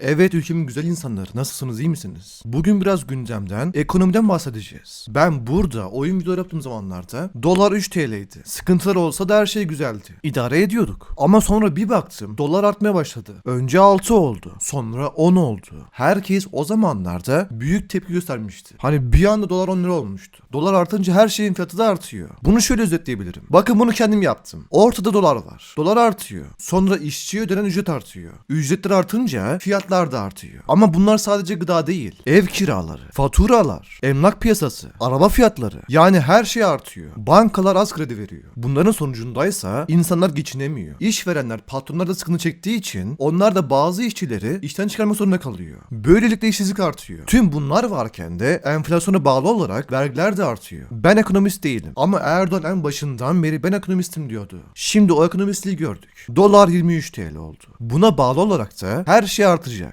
Evet ülkemin güzel insanları nasılsınız iyi misiniz? Bugün biraz gündemden, ekonomiden bahsedeceğiz. Ben burada oyun videoları yaptığım zamanlarda dolar 3 TL'ydi. Sıkıntılar olsa da her şey güzeldi. İdare ediyorduk. Ama sonra bir baktım dolar artmaya başladı. Önce 6 oldu. Sonra 10 oldu. Herkes o zamanlarda büyük tepki göstermişti. Hani bir anda dolar 10 lira olmuştu. Dolar artınca her şeyin fiyatı da artıyor. Bunu şöyle özetleyebilirim. Bakın bunu kendim yaptım. Ortada dolar var. Dolar artıyor. Sonra işçiye ödenen ücret artıyor. Ücretler artınca fiyatlar da artıyor. Ama bunlar sadece gıda değil. Ev kiraları, faturalar, emlak piyasası, araba fiyatları. Yani her şey artıyor. Bankalar az kredi veriyor. Bunların sonucundaysa insanlar geçinemiyor. İşverenler, patronlar da sıkıntı çektiği için onlar da bazı işçileri işten çıkarmak zorunda kalıyor. Böylelikle işsizlik artıyor. Tüm bunlar varken de enflasyona bağlı olarak vergiler de artıyor. Ben ekonomist değilim ama Erdoğan en başından beri ben ekonomistim diyordu. Şimdi o ekonomistliği gördük. Dolar 23 TL oldu. Buna bağlı olarak da her şey artacak.